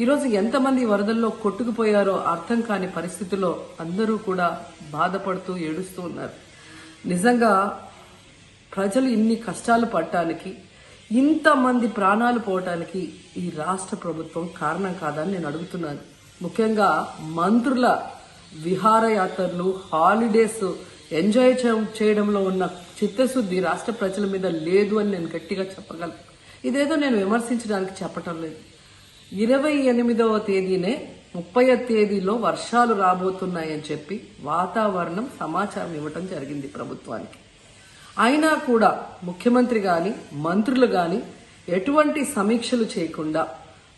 ఈరోజు ఎంతమంది వరదల్లో కొట్టుకుపోయారో అర్థం కాని పరిస్థితిలో అందరూ కూడా బాధపడుతూ ఏడుస్తూ ఉన్నారు. నిజంగా ప్రజలు ఇన్ని కష్టాలు పడటానికి ఇంతమంది ప్రాణాలు పోవటానికి ఈ రాష్ట్ర ప్రభుత్వం కారణం కాదని నేను అడుగుతున్నాను. ముఖ్యంగా మంత్రుల విహారయాత్రలు హాలిడేస్ ఎంజాయ్ చేయడంలో ఉన్న చిత్తశుద్ధి రాష్ట్ర ప్రజల మీద లేదు అని నేను గట్టిగా చెప్పగలను. ఇదేదో నేను విమర్శించడానికి చెప్పటం లేదు. ఇరవై ఎనిమిదవ తేదీనే ముప్పై తేదీలో వర్షాలు రాబోతున్నాయని చెప్పి వాతావరణం సమాచారం ఇవ్వటం జరిగింది ప్రభుత్వానికి. అయినా కూడా ముఖ్యమంత్రి గాని మంత్రులు గాని ఎటువంటి సమీక్షలు చేయకుండా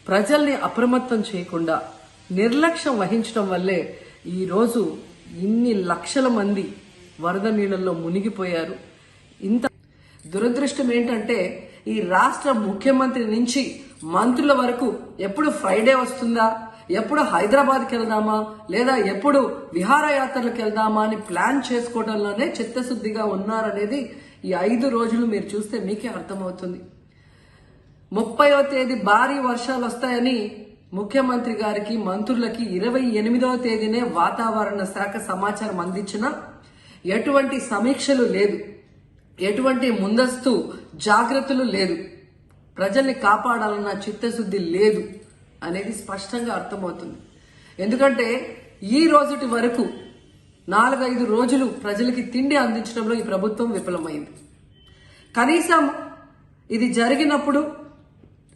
ప్రజల్ని అప్రమత్తం చేయకుండా నిర్లక్ష్యం వహించడం వల్లే ఈరోజు ఇన్ని లక్షల మంది వరద నీళ్ళల్లో మునిగిపోయారు. ఇంత దురదృష్టం ఏంటంటే ఈ రాష్ట్ర ముఖ్యమంత్రి నుంచి మంత్రుల వరకు ఎప్పుడు ఫ్రైడే వస్తుందా? ఎప్పుడు హైదరాబాద్కి వెళ్దామా? లేదా ఎప్పుడు విహారయాత్రలకు వెళ్దామా అని ప్లాన్ చేసుకోవడంలోనే చిత్తశుద్ధిగా ఉన్నారనేది ఈ ఐదు రోజులు మీరు చూస్తే మీకే అర్థమవుతుంది. ముప్పైవ తేదీ భారీ వర్షాలు వస్తాయని ముఖ్యమంత్రి గారికి మంత్రులకి ఇరవై ఎనిమిదవ తేదీనే వాతావరణ శాఖ సమాచారం అందించిన ఎటువంటి సమీక్షలు లేదు. ఎటువంటి ముందస్తు జాగ్రత్తలు లేదు. ప్రజల్ని కాపాడాలన్న చిత్తశుద్ధి లేదు అనేది స్పష్టంగా అర్థమవుతుంది. ఎందుకంటే ఈ రోజుటి వరకు నాలుగైదు రోజులు ప్రజలకి తిండి అందించడంలో ఈ ప్రభుత్వం విఫలమైంది. కనీసం ఇది జరిగినప్పుడు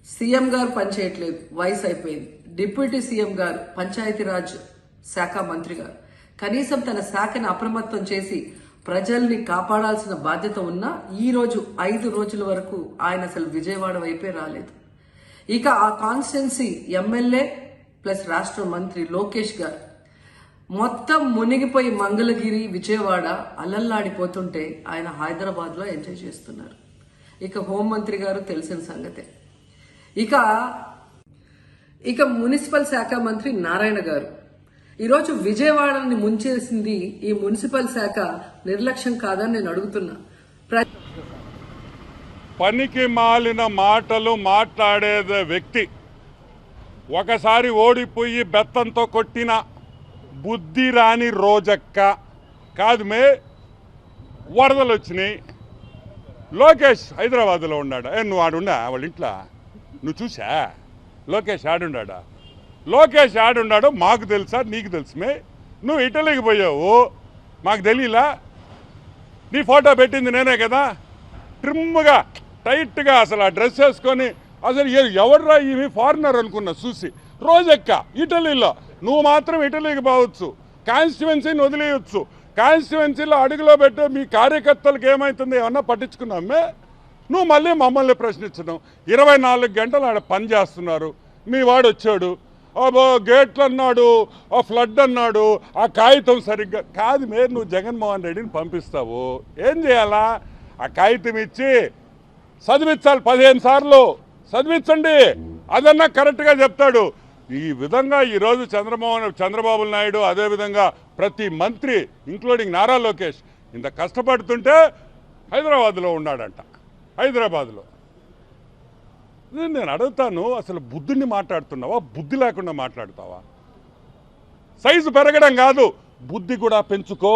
సీఎం గారు పనిచేయట్లేదు వయసు అయిపోయింది. డిప్యూటీ సీఎం గారు పంచాయతీరాజ్ శాఖ మంత్రి గారు కనీసం తన శాఖను అప్రమత్తం చేసి ప్రజల్ని కాపాడాల్సిన బాధ్యత ఉన్నా ఈరోజు ఐదు రోజుల వరకు ఆయన అసలు విజయవాడ వైపే రాలేదు. ఇక ఆ కాన్స్టెన్సీ ఎమ్మెల్యే ప్లస్ రాష్ట్ర మంత్రి లోకేష్ గారు. మొత్తం మునిగిపోయి మంగళగిరి విజయవాడ అల్లల్లాడిపోతుంటే ఆయన హైదరాబాద్లో ఎంజాయ్ చేస్తున్నారు. ఇక హోంమంత్రి గారు తెలిసిన సంగతే. ఇక ఇక మున్సిపల్ శాఖ మంత్రి నారాయణ గారు. ఈరోజు విజయవాడని ముంచేసింది ఈ మున్సిపల్ శాఖ నిర్లక్ష్యం కాదని నేను అడుగుతున్నా. పనికి మాలిన మాటలు మాట్లాడే వ్యక్తి ఒకసారి ఓడిపోయి బెత్తంతో కొట్టిన బుద్ధి రాని రోజక్క. కాదు మే వరదలు వచ్చినాయి. లోకేష్ హైదరాబాద్లో ఉన్నాడా? ఏ నువ్వు ఆడుండా? వాళ్ళ ఇంట్లో? నువ్వు చూసా లోకేష్ ఆడుండా లోకేష్ ఆడున్నాడు మాకు తెలుసా నీకు తెలుసుమే నువ్వు ఇటలీకి పోయావు. మాకు తెలియలా నీ ఫోటో పెట్టింది నేనే కదా? ట్రిమ్గా టైట్గా అసలు ఆ డ్రెస్ వేసుకొని అసలు ఎవర్రా ఇవి ఫారినర్ అనుకున్నా చూసి. రోజెక్క ఇటలీలో. నువ్వు మాత్రం ఇటలీకి పోవచ్చు. కాన్స్టిట్యువెన్సీని వదిలేయచ్చు. కాన్స్టిట్యువెన్సీలో అడుగులో పెట్టే మీ కార్యకర్తలకు ఏమవుతుంది ఏమన్నా పట్టించుకున్నామే నువ్వు మళ్ళీ మమ్మల్ని ప్రశ్నించడం. ఇరవై నాలుగు గంటలు ఆడ పని చేస్తున్నారు. మీ వాడు వచ్చాడు. గేట్లు అన్నాడు ఆ ఫ్లడ్ అన్నాడు ఆ కాగితం సరిగ్గా కాదు మీరు నువ్వు జగన్మోహన్ రెడ్డిని పంపిస్తావు. ఏం చేయాలా? ఆ కాగితం ఇచ్చి చదివించాలి పదిహేను సార్లు. చదివించండి. అదన్నా కరెక్ట్గా చెప్తాడు. ఈ విధంగా ఈరోజు చంద్రమోహన్ చంద్రబాబు నాయుడు అదేవిధంగా ప్రతి మంత్రి ఇంక్లూడింగ్ నారా లోకేష్ ఇంత కష్టపడుతుంటే హైదరాబాద్లో ఉన్నాడంట. హైదరాబాద్లో. నేను అడుగుతాను అసలు బుద్ధుడిని మాట్లాడుతున్నావా? బుద్ధి లేకుండా మాట్లాడతావా? సైజు పెరగడం కాదు బుద్ధి కూడా పెంచుకో.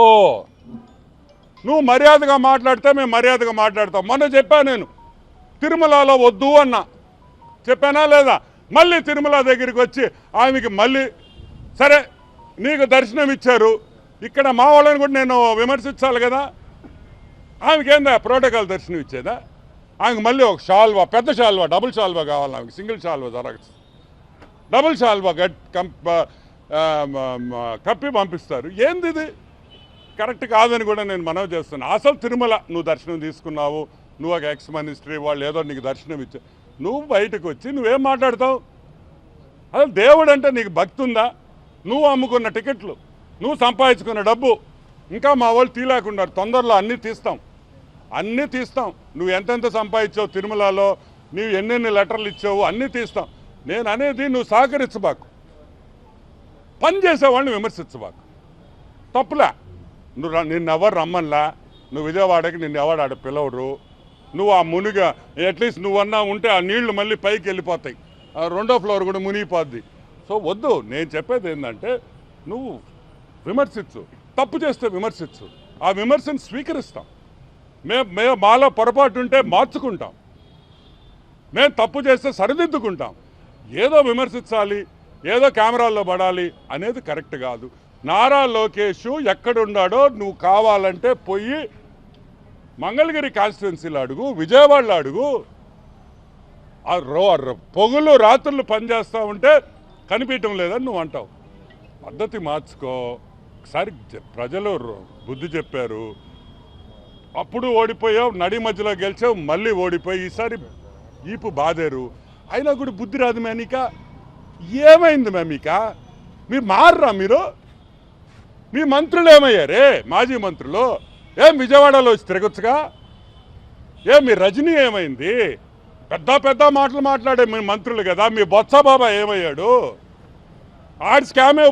నువ్వు మర్యాదగా మాట్లాడితే మేము మర్యాదగా మాట్లాడతాం. మొన్న చెప్పా నేను తిరుమలలో వద్దు అన్నా. చెప్పానా లేదా? మళ్ళీ తిరుమల దగ్గరికి వచ్చి ఆమెకి మళ్ళీ సరే నీకు దర్శనం ఇచ్చారు. ఇక్కడ మా వాళ్ళని కూడా నేను విమర్శించాలి కదా. ఆమెకేందా? ప్రోటోకాల్ దర్శనం ఇచ్చేదా? ఆమెకు మళ్ళీ ఒక షాల్వా పెద్ద షాల్వా డబుల్ షాల్వా కావాలి ఆమెకి సింగిల్ షాల్వా జరగచ్చు. డబుల్ షాల్వా గట్ కప్పి పంపిస్తారు. ఏంది ఇది? కరెక్ట్ కాదని కూడా నేను మనవి చేస్తున్నాను అసలు తిరుమల నువ్వు దర్శనం తీసుకున్నావు నువ్వు ఒక ఎక్స్ మినిస్ట్రీ వాళ్ళు ఏదో నీకు దర్శనం ఇచ్చా నువ్వు బయటకు వచ్చి నువ్వేం మాట్లాడతావు? అసలు దేవుడు అంటే నీకు భక్తి ఉందా? నువ్వు అమ్ముకున్న టికెట్లు నువ్వు సంపాదించుకున్న డబ్బు ఇంకా మా వాళ్ళు తీలేకున్నారు తొందరలో అన్నీ తీస్తాం. అన్నీ తీస్తాం. నువ్వు ఎంతెంత సంపాదించావు తిరుమలలో నువ్వు ఎన్నెన్ని లెటర్లు ఇచ్చావు అన్నీ తీస్తాం. నేను అనేది నువ్వు సహకరించబాకు. పని చేసేవాళ్ళని విమర్శించబాకు. తప్పులే. నువ్వు నిన్న నిన్నెవరు రమ్మన్లా? నువ్వు విజయవాడకి నిన్ను ఎవడు ఆడ పిలవరు నువ్వు ఆ మునిగా అట్లీస్ట్ నువ్వన్నా ఉంటే ఆ నీళ్ళు మళ్ళీ పైకి వెళ్ళిపోతాయి. ఆ రెండో ఫ్లోర్ కూడా మునిగిపోద్ది. సో వద్దు. నేను చెప్పేది ఏంటంటే నువ్వు విమర్శించు. తప్పు చేస్తే విమర్శించు. ఆ విమర్శను స్వీకరిస్తాం. మేము మేము మాలో పొరపాటు ఉంటే మార్చుకుంటాం. మేము తప్పు చేస్తే సరిదిద్దుకుంటాం. ఏదో విమర్శించాలి ఏదో కెమెరాల్లో పడాలి అనేది కరెక్ట్ కాదు. నారా లోకేష్ ఎక్కడున్నాడో నువ్వు కావాలంటే పోయి మంగళగిరి కాన్స్టిట్యున్సీలో అడుగు విజయవాడలో అడుగు. ఆ రో పొగులు రాత్రులు పనిచేస్తూ ఉంటే కనిపించడం లేదని నువ్వు అంటావు. పద్ధతి మార్చుకో. ఒకసారి ప్రజలు బుద్ధి చెప్పారు. అప్పుడు ఓడిపోయావు నడి మధ్యలో గెలిచావు మళ్ళీ ఓడిపోయి ఈసారి ఈపు బాధారు అయినా కూడా బుద్ధి రాదు మేమిక ఏమైంది మేమిక మీరు మారరా మీరు? మీ మంత్రులు ఏమయ్యారే? మాజీ మంత్రులు? ఏం విజయవాడలో వచ్చి తిరగొచ్చుగా? ఏ మీ రజనీ ఏమైంది? పెద్ద పెద్ద మాటలు మాట్లాడే మీ మంత్రులు కదా మీ బొత్స బాబా ఏమయ్యాడు? ఆడి స్కామే